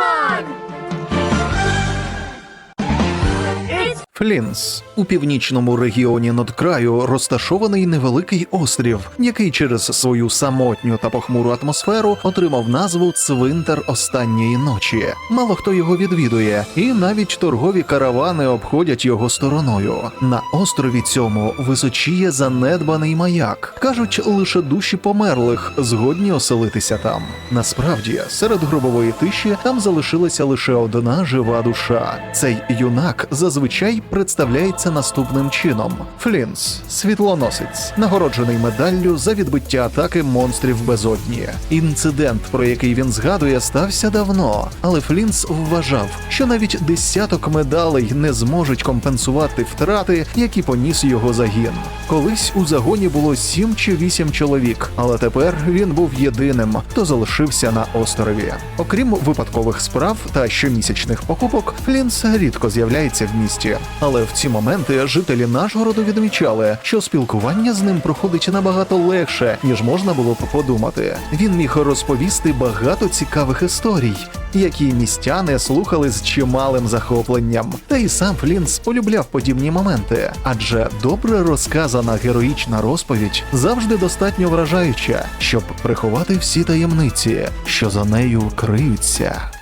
Pokemon! Флінс у північному регіоні Нодкраю розташований невеликий острів, який через свою самотню та похмуру атмосферу отримав назву Цвинтар останньої ночі. Мало хто його відвідує, і навіть торгові каравани обходять його стороною. На острові цьому височіє занедбаний маяк. кажуть, лише душі померлих згодні оселитися там. Насправді, серед гробової тиші там залишилася лише одна жива душа. Цей юнак зазвичай представляється наступним чином: Флінс, світлоносець, нагороджений медаллю за відбиття атаки монстрів безодні. Інцидент, про який він згадує, стався давно, але Флінс вважав, що навіть десяток медалей не зможуть компенсувати втрати, які поніс його загін. Колись у загоні було сім чи вісім чоловік, але тепер він був єдиним, хто залишився на острові. Окрім випадкових справ та щомісячних покупок, Флінс рідко з'являється в місті. Але в ці моменти жителі Нашгороду відмічали, що спілкування з ним проходить набагато легше, ніж можна було б подумати. Він міг розповісти багато цікавих історій, які містяни слухали з чималим захопленням. Та й сам Флінс полюбляв подібні моменти, адже добре розказана героїчна розповідь завжди достатньо вражаюча, щоб приховати всі таємниці, що за нею криються.